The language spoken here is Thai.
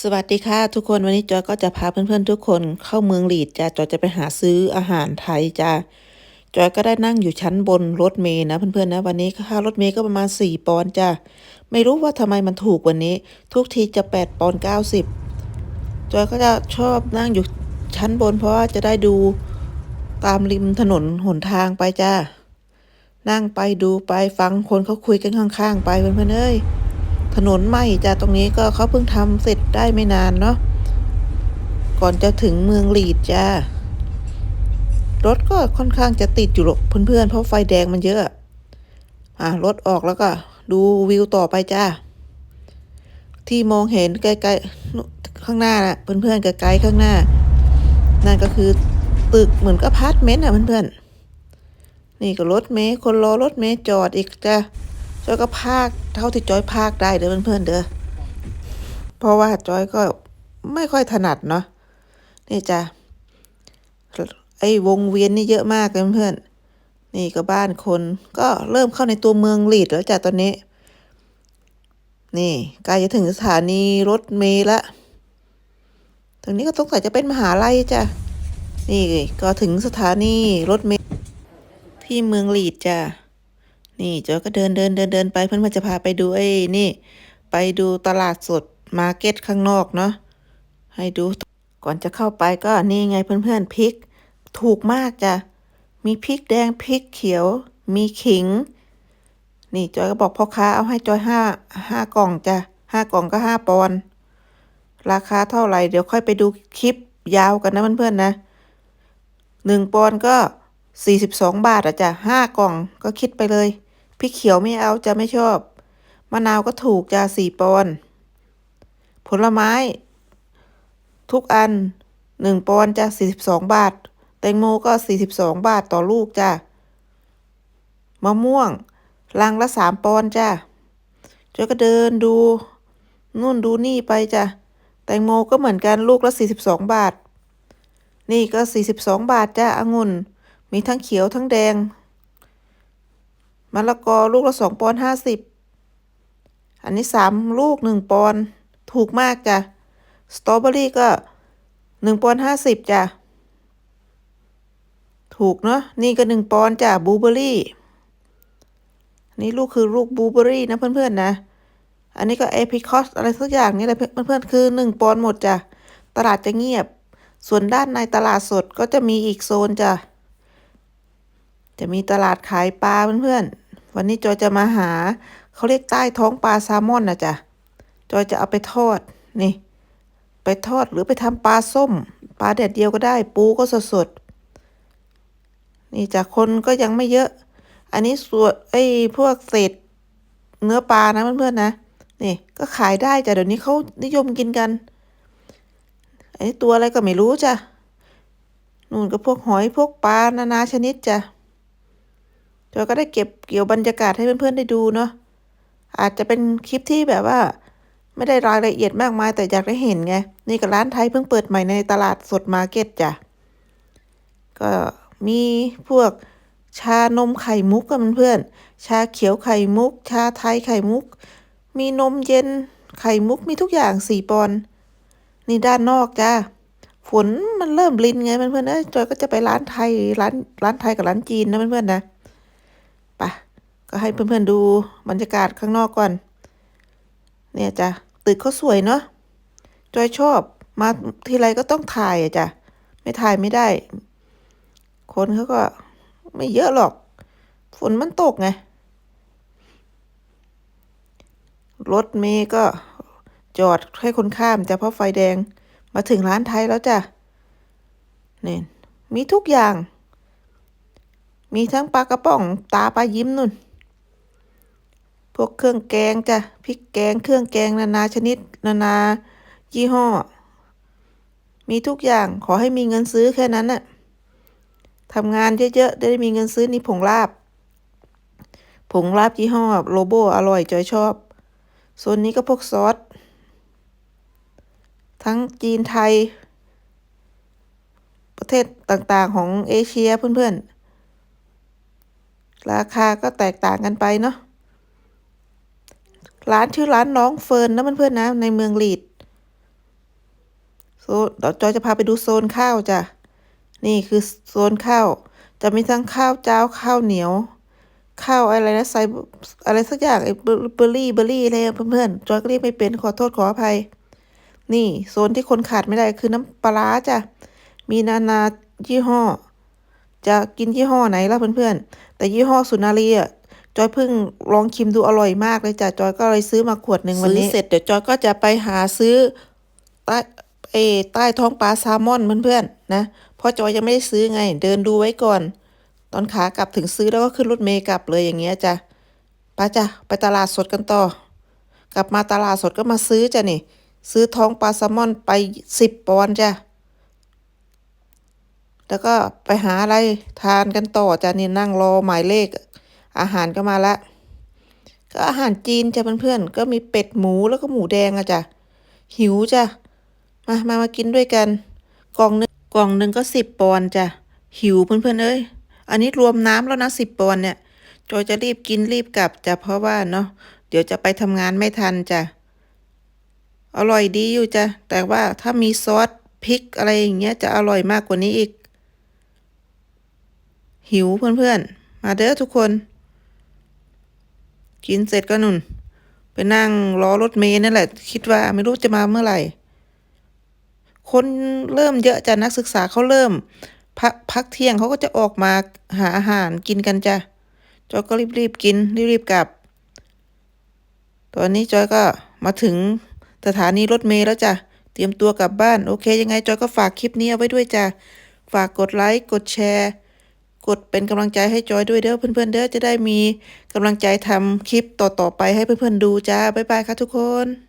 สวัสดีค่ะทุกคนวันนี้จอยก็จะพาเพื่อนๆทุกคนเข้าเมืองลีดจ้ะจอยจะไปหาซื้ออาหารไทยจ้ะจอยก็ได้นั่งอยู่ชั้นบนรถเมล์นะเพื่อนๆนะวันนี้ค่ารถเมล์ก็ประมาณสี่ปอนด์จ้ะไม่รู้ว่าทำไมมันถูกวันนี้ ทุกทีจะแปดปอนด์เก้าสิบจอยก็จะชอบนั่งอยู่ชั้นบน เพราะว่าจะได้ดูตามริมถนนหนทางไปจ้ะนั่งไปดูไปฟังคนเขาคุยกันข้างๆ ไปเพื่อนๆเอ้ย ถนนใหม่จ้ะตรงนี้ก็เขาเพิ่งทำเสร็จได้ไม่นานเนาะก่อนจะถึงเมืองลีดจ้ารถก็ค่อนข้างจะติดอยู่หรอกเพื่อนๆเพราะไฟแดงมันเยอะ อ่ารถออกแล้วก็ ดูวิวต่อไปจ้าที่มองเห็นไกลๆข้างหน้าน่ะเพื่อนๆไกลๆข้างหน้า นั่นก็คือตึกเหมือนกับพาร์ทเมนต์อะเพื่อนๆนี่ก็รถเมย์คนรอรถเมย์จอดอีกจ้า จอยก็พากเท่าที่จอยพากได้เด้อเพื่อนๆเด้อเพราะว่าจอยก็ไม่ค่อยถนัดเนาะนี่จ้ะไอ้วงเวียนนี่เยอะมากเลยเพื่อนๆนี่ก็บ้านคน ก็เริ่มเข้าในตัวเมืองลีดแล้วจ้ะตอนนี้ นี่ใกล้จะถึงสถานีรถเมล์ละตรงนี้ก็ต้องใส่จะเป็นมหาลัยจ้ะนี่ก็ถึงสถานีรถเมล์ที่เมืองลีดจ้ะ นี่จอยก็เดินเดินเดินเดินไปเพื่อนมันจะพาไปดูไอ้นี่ ไปดูตลาดสดมาร์เก็ตข้างนอกเนาะให้ดู ก่อนจะเข้าไปก็นี่ไงเพื่อนๆพริก ถูกมากจ้ะมีพริกแดงพริกเขียว มีขิง นี่จอยก็บอกพ่อค้าเอาให้จอยห้าห้ากล่องจ้ะห้ากล่องก็ห้าปอนราคาเท่าไหร่เดี๋ยวค่อยไปดูคลิปยาวกันนะเพื่อนๆนะหนึ่งปอนก็สี่สิบสองบาทอะจ้ะห้ากล่องก็คิดไปเลย ริกเขียวไม่เอาจะไม่ชอบ มะนาวก็ถูกจ้าสี่ปอน ผลไม้ ทุกอันหนึ่งปอนจ้าสี่สิบสองบาท แตงโมก็สี่สิบสองบาทต่อลูกจ้ามะม่วงลังละสามปอนจ้าจอยก็เดินดู นู่นดูนี่ไปจ้ะ แตงโมก็เหมือนกันลูกละสี่สิบสองบาท นี่ก็สี่สิบสองบาทจ้าองุ่น มีทั้งเขียวทั้งแดง มะละกอลูกละสองปอนห้าสิบอันนี้สามลูกหนึ่งปอนถูกมากจ้ะสตรอเบอรี่ก็หนึ่งปอนห้าสิบจ้ะถูกเนาะนี่ก็หนึ่งปอนจ้ะบลูเบอรี่นี่ลูกคือลูกบลูเบอรี่นะเพื่อนๆนะ อันนี้ก็เอพิคอสอะไรสักอย่างนี่แหละเพื่อนๆคือหนึ่งปอนหมดจ้ะตลาดจะเงียบ ส่วนด้านในตลาดสดก็จะมีอีกโซนจ้ะจะมีตลาดขายปลาเพื่อนๆ วันนี้จอยจะมาหาเขาเรียกใต้ท้องปลาแซลมอนนะจ๊ะจอยจะเอาไปทอดนี่ ไปทอดหรือไปทำปลาส้ม ปลาแดดเดียวก็ได้ ปูก็สดๆนี่จ้ะคนก็ยังไม่เยอะ อันนี้ส่วนไอ้พวกเศษเนื้อปลานะเพื่อนๆนะ นี่ก็ขายได้จ้ะเดี๋ยวนี้เขานิยมกินกันอันนี้ตัวอะไรก็ไม่รู้จ้ะนู่นก็พวกหอยพวกปลานานาชนิดจ้ะ จอยก็ได้เก็บเกี่ยวบรรยากาศให้เพื่อนๆได้ดูเนาะอาจจะเป็นคลิปที่แบบว่า ไม่ได้รายละเอียดมากมายแต่อยากได้เห็นไง นี่ก็ร้านไทยเพิ่งเปิดใหม่ในตลาดสดมาร์เก็ตจ้ะก็มีพวกชานมไข่มุกกับเพื่อนๆชาเขียวไข่มุก ชาไทยไข่มุก มีนมเย็นไข่มุกมีทุกอย่างสี่ปอนนี่ด้านนอกจ้าฝนมันเริ่มลินไงเพื่อนๆนะจอยก็จะไปร้านไทยร้านร้านไทยกับร้านจีนนะเพื่อนๆนะ ไปก็ให้เพื่อนๆดูบรรยากาศข้างนอกก่อน เนี่ยจ้ะตึกเขาสวยเนาะจอยชอบมาทีไรก็ต้องถ่ายอะจ้ะไม่ถ่ายไม่ได้ คนเขาก็ไม่เยอะหรอก ฝนมันตกไง รถเมย์ก็จอดให้คนข้ามจ้ะเพราะไฟแดงมาถึงร้านไทยแล้วจ้ะเนี่ยมีทุกอย่าง มีทั้งปลากระป๋องตาปลายิ้มนุ่น พวกเครื่องแกงจ้ะพริกแกง เครื่องแกงนานาชนิด นานา ยี่ห้อ มีทุกอย่างขอให้มีเงินซื้อแค่นั้นน่ะทำงานเยอะๆได้มีเงินซื้อนี่ผงลาบ ผงลาบยี่ห้อโลโบอร่อยจอยชอบโซนนี้ก็พวกซอส ทั้งจีนไทย ประเทศต่างๆของเอเชียเพื่อนๆ ราคาก็แตกต่างกันไปเนาะร้านชื่อร้านน้องเฟิร์นนะเพื่อนๆนะในเมืองลีดโซนเดี๋ยวจอยจะพาไปดูโซนข้าวจ้ะนี่คือโซนข้าว จะมีทั้งข้าวเจ้าข้าวเหนียว ข้าวอะไรนะใส่อะไรสักอย่างไอ้เบอร์รี่เบอร์รี่อะไรอะเพื่อนๆจอยก็เรียกไม่เป็นขอโทษขออภัย นี่โซนที่คนขาดไม่ได้คือน้ำปลาร้าจ้ะมีนานายี่ห้อ จะกินยี่ห้อไหนล่ะเพื่อนๆ แต่ยี่ห้อสุนารีอะจอยเพิ่งลองชิมดูอร่อยมากเลยจ้ะจอยก็เลยซื้อมาขวดหนึ่งวันนี้เสร็จเดี๋ยวจอยก็จะไปหาซื้อใต้เออใต้ท้องปลาแซลมอนเพื่อนๆนะเพราะจอยยังไม่ได้ซื้อไง เดินดูไว้ก่อน ตอนขากลับถึงซื้อแล้วก็ขึ้นรถเมล์กลับเลยอย่างเงี้ยจ้ะไปจ้ะไปตลาดสดกันต่อ กลับมาตลาดสดก็มาซื้อจ้ะนี่ ซื้อท้องปลาแซลมอนไปสิบปอนด์จ้ะ แล้วก็ไปหาอะไรทานกันต่อจ้ะนี่นั่งรอหมายเลข อาหารก็มาละ ก็อาหารจีนจ้ะเพื่อนๆก็มีเป็ดหมูแล้วก็หมูแดงอะจ้ะหิวจ้ะมามามากินด้วยกันกล่องนึงกล่องหนึ่งก็สิบปอนจ้ะหิวเพื่อนๆเอ้ยอันนี้รวมน้ำแล้วนะสิบปอนเนี่ยจอยจะรีบกินรีบกลับจ้ะเพราะว่าเนาะเดี๋ยวจะไปทำงานไม่ทันจ้ะอร่อยดีอยู่จ้ะแต่ว่าถ้ามีซอสพริกอะไรอย่างเงี้ยจะอร่อยมากกว่านี้อีก หิวเพื่อนๆ มาเด้อทุกคน กินเสร็จก็นุ่น ไปนั่งรอรถเมล์นั่นแหละ คิดว่าไม่รู้จะมาเมื่อไหร่ คนเริ่มเยอะจ้ะนักศึกษาเขาเริ่ม พักพักเที่ยงเขาก็จะออกมาหาอาหารกินกันจ้ะจอยก็รีบๆกินรีบๆกลับ ตอนนี้จอยก็มาถึงสถานีรถเมล์แล้วจ้ะ เตรียมตัวกลับบ้าน โอเค ยังไงจอยก็ฝากคลิปนี้เอาไว้ด้วยจ้ะ ฝากกดไลค์ กดแชร์ กดเป็นกำลังใจให้จอยด้วยเด้อเพื่อนๆเด้อจะได้มีกำลังใจทำคลิปต่อๆไปให้เพื่อนๆดูจ้าบ๊ายบายค่ะทุกคน